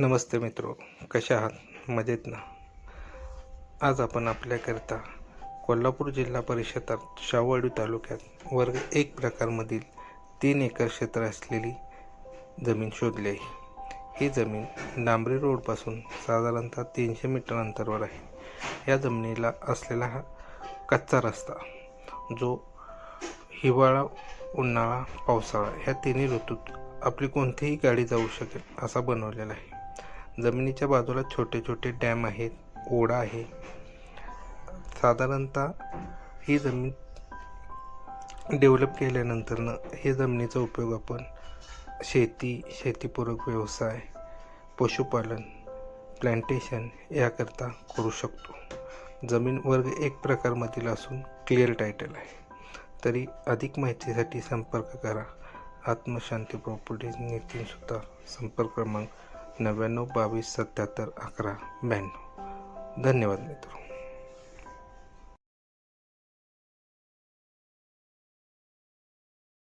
नमस्ते मित्रो कशा आहात? मजेत ना? आज आपण आपल्याकरिता कोल्हापूर जिल्हा परिषदात शाहूवाडी तालुक्यात वर्ग एक प्रकारमधील तीन एकर क्षेत्र असलेली जमीन शोधली आहे. ही जमीन डांबरी रोडपासून साधारणतः तीनशे मीटर अंतरावर आहे. या जमिनीला असलेला हा कच्चा रस्ता जो हिवाळा उन्हाळा पावसाळा ह्या तिन्ही ऋतूत आपली कोणतीही गाडी जाऊ शकेल असा बनवलेला आहे. जमिनीच्या बाजूला छोटे छोटे डॅम आहेत ओढा आहे. साधारणतः ही जमीन डेव्हलप केल्यानंतरनं हे जमिनीचा उपयोग आपण शेती शेतीपूरक व्यवसाय पशुपालन प्लॅन्टेशन याकरता करू शकतो. जमीन वर्ग एक प्रकारमधील असून क्लिअर टायटल आहे. तरी अधिक माहितीसाठी संपर्क करा. आत्मशांती प्रॉपर्टीज नितीन सुतार संपर्क क्रमांक नव्याण्णव बावीस सत्याहत्तर अकरा ब्याण्णव. धन्यवाद मित्र